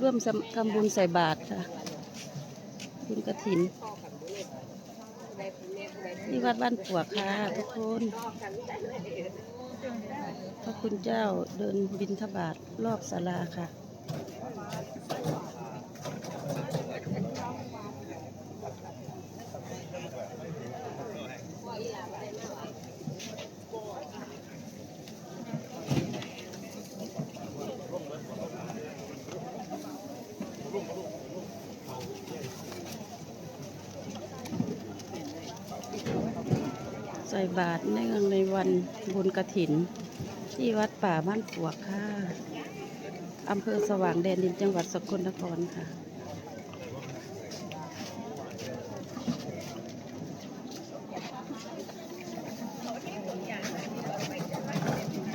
ร่วมทำบุญใส่บาตรค่ะบุญกระถินนี่วัดบ้านปัวค่ะทุกคนพระคุณเจ้าเดินบินทบาทรอบศาลาค่ะ ใส่บาตรในงในวันบุญกระถิน ที่วัดป่าบ้านปวกค่ะอำเภอสว่างแดนดินจังหวัดสกลนครค่ะ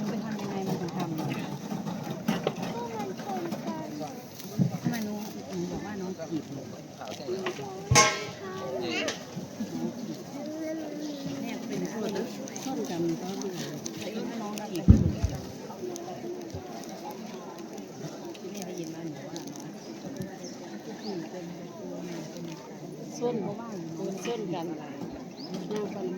เป็นทำยังไงมันถึงทำเนี่ยทำไมน้องหนูบอกว่าน้องจีบหนูเนี่ยเป็นส่วนช่อนกันก็ดูแต่อีกถ้าน้องจีบหนูที่แม่ได้ยินมาหนูว่าน้องจีบเป็นตัวแม่เป็น ส้น เพราะว่าหนู โดนส้นกันนางฟันมาส้นกันมันส้น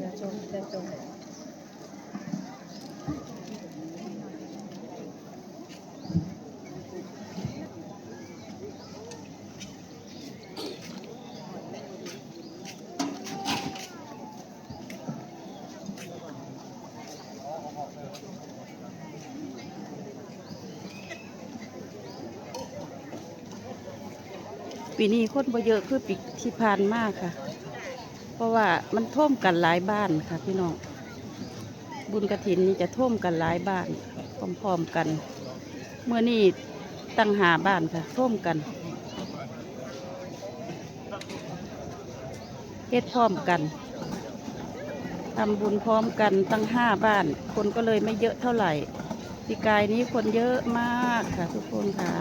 จะจงจะจง ปีนี้คนบ่เยอะคือปีที่ผ่านมากค่ะ เพราะว่ามันท่วมกันหลายบ้านค่ะ พี่น้องบุญกระถินนี่จะท่วมกันหลายบ้านพร้อมๆกัน เมื่อนี้ตั้งหาบ้านค่ะท่วมกันเฮ็ดพร้อมกันทำบุญพร้อมกันตั้งห้าบ้าน คนก็เลยไม่เยอะเท่าไหร่ปีกายนี้คนเยอะมากค่ะทุกคนค่ะ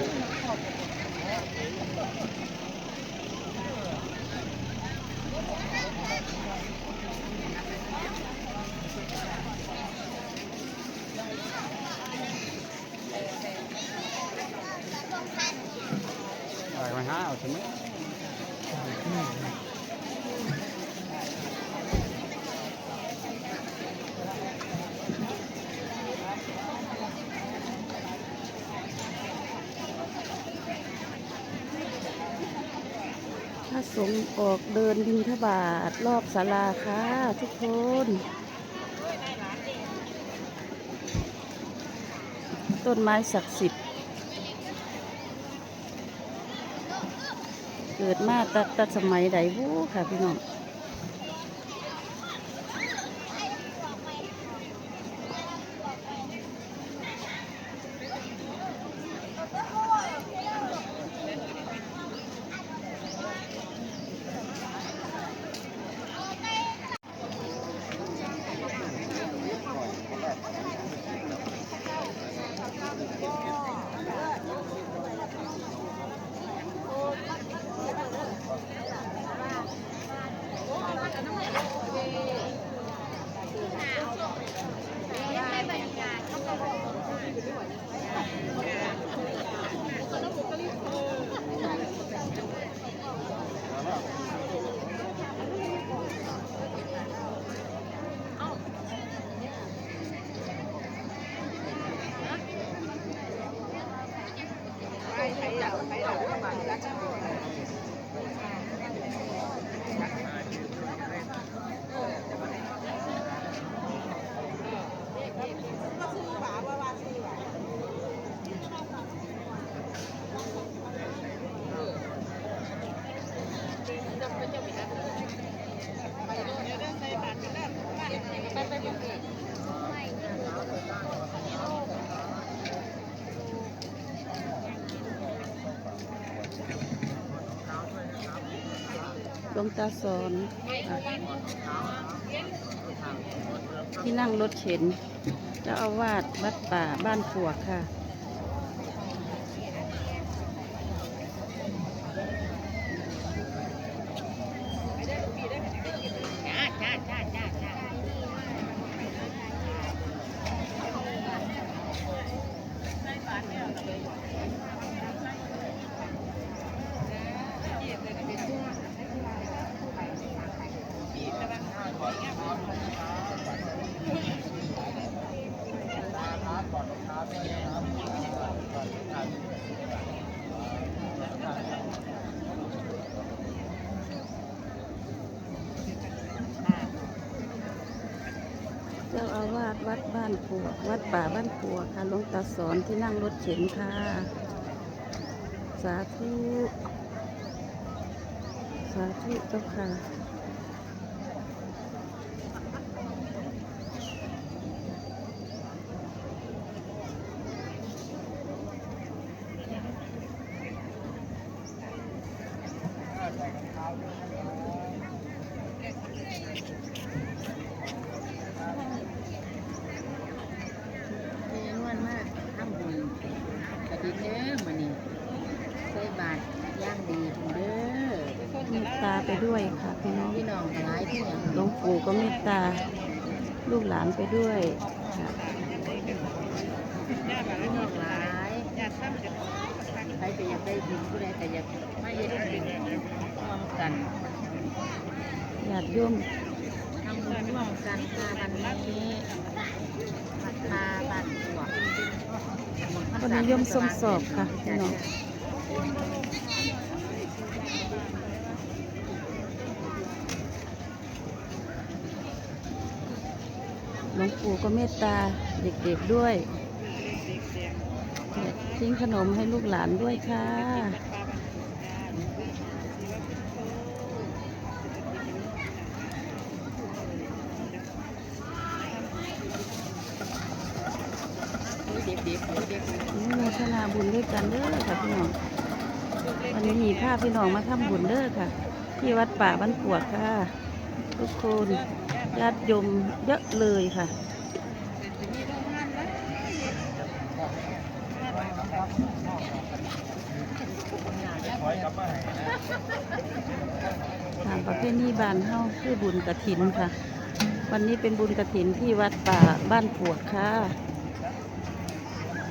ไปมาห้าเอาใช่ไหม พ ระสงฆ์ออกเดินบิณฑบาตรอบศาลาค่ะทุกคนต้นไม้ศักดิ์สิทธิ์ เกิดมาตัดสมัยใดวู้ค่ะพี่น้อง วงตาสอนที่นั่งรถเข็นเจ้าอาวาสวัดป่าบ้านปวกค่ะ จ้าจ้าจ้าจ้าจ้า เจ้าอาวาสวัดบ้านปวกวัดป่าบ้านปวค่ะหลวงตาสอนที่นั่งรถเข็นค่ะ สาธุ สาธุเจ้าค่ะ เรียนวนมากทำบุญกระดิ่งเด้อมื้อนี้ใส่ บาตรย่างดีพุ่นเด้อเมตตาไปด้วยค่ะพี่น้องพี่น้องหลายที่หลวงปู่ก็เมตตาลูกหลานไปด้วยค่ะพี่น้องหลายใครก็อยากได้บุญผู้ใดก็อยากไมาเฮ็ดบุญร่วมกันญาติโยมทำบุญร่วมกันค่ะวันนี้วัดพาบ้านหัวคนนิยมส้มสอบค่ะพี่น้อง ลวงปู่ก็เมตตาเด็กๆด้วยทิ้งขนมให้ลูกหลานด้วยค่ะเด็กๆเด็กๆเด็กอนุโมทนาบุญด้วยกันเด้อค่ะพี่น้องวันนี้มีภาพพี่น้องมาทำบุญเด้อค่ะ ที่วัดป่าบ้านปวดค่ะ ทุกคน ญาติโยมเยอะเลยค่ะทางประเภทนี้บานเฮาคือบุญกระถินค่ะ วันนี้เป็นบุญกระถินที่วัดป่าบ้านปวดค่ะ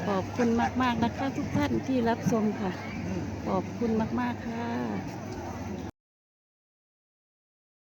ขอบคุณมาก ๆ นะคะ ทุกท่านที่รับชมค่ะ ขอบคุณมาก ๆ ค่ะ